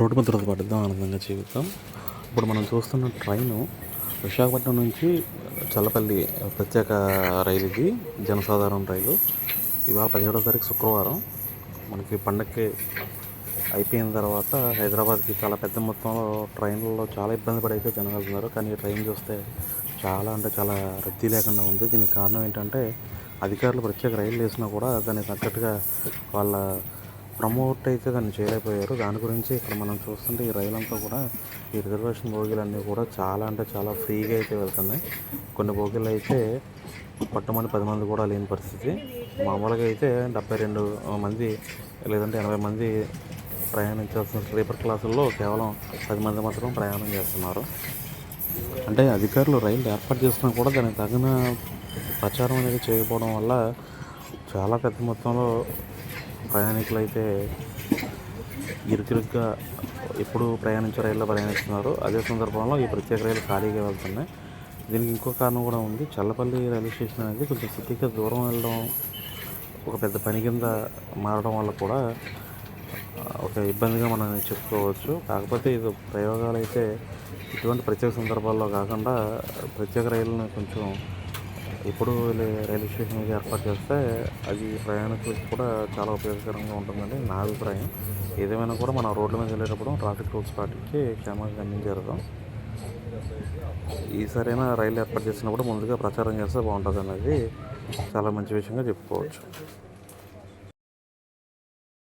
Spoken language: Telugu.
రోడ్డు మీద పడుద్దాం ఆనందంగా జీవితం. ఇప్పుడు మనం చూస్తున్న ట్రైను విశాఖపట్నం నుంచి చల్లపల్లి ప్రత్యేక రైలు ఇది జనసాధారణ రైలు. ఇవాళ పదిహేడో తారీఖు శుక్రవారం. మనకి పండగకి అయిపోయిన తర్వాత హైదరాబాద్కి చాలా పెద్ద మొత్తంలో ట్రైన్లలో చాలా ఇబ్బంది పడి అయితే జనం వెళ్తున్నారు కానీ ట్రైన్ చూస్తే చాలా అంటే చాలా రద్దీ లేకుండా ఉంది. దీనికి కారణం ఏంటంటే అధికారులు ప్రత్యేక రైలు వేసినా కూడా దానికి తగ్గట్టుగా వాళ్ళ ప్రమోట్ అయితే దాన్ని చేయలేకపోయారు. దాని గురించి ఇక్కడ మనం చూస్తుంటే ఈ రైలు అంతా కూడా ఈ రిజర్వేషన్ బోగీలన్నీ కూడా చాలా అంటే చాలా ఫ్రీగా అయితే వెళ్తున్నాయి. కొన్ని బోగీలు అయితే పట్టమని పది మంది కూడా లేని పరిస్థితి. మామూలుగా అయితే డెబ్బై రెండు మంది లేదంటే ఎనభై మంది ప్రయాణించాల్సిన స్లీపర్ క్లాసుల్లో కేవలం పది మంది మాత్రం ప్రయాణం చేస్తున్నారు. అంటే అధికారులు రైలు ఏర్పాటు చేసినా కూడా దానికి తగిన ప్రచారం అనేది చేయకపోవడం వల్ల చాలా పెద్ద మొత్తంలో ప్రయాణికులు అయితే ఇరుకిరుగ్గా ఎప్పుడు ప్రయాణించే రైల్లో ప్రయాణిస్తున్నారు. అదే సందర్భంలో ఈ ప్రత్యేక రైలు ఖాళీగా వెళ్తున్నాయి. దీనికి ఇంకో కారణం కూడా ఉంది. చల్లపల్లి రైల్వే స్టేషన్ అనేది కొంచెం సిటీకి దూరం వెళ్ళడం ఒక పెద్ద పని కింద మారడం వల్ల కూడా ఒక ఇబ్బందిగా మనం చెప్పుకోవచ్చు. కాకపోతే ఇది ప్రయోగాలు అయితే ఇటువంటి ప్రత్యేక సందర్భాల్లో కాకుండా ప్రత్యేక రైలుని కొంచెం ఇప్పుడు రైల్వే స్టేషన్ మీద ఏర్పాటు చేస్తే అది ప్రయాణికులకు కూడా చాలా ఉపయోగకరంగా ఉంటుందని నా అభిప్రాయం. ఏదేమైనా కూడా మనం రోడ్ల మీద వెళ్ళేటప్పుడు ట్రాఫిక్ రూల్స్ పాటించి క్షేమంగా గమనించారు ఈసారైనా రైలు ఏర్పాటు చేసినప్పుడు ముందుగా ప్రచారం చేస్తే బాగుంటుంది అనేది చాలా మంచి విషయంగా చెప్పుకోవచ్చు.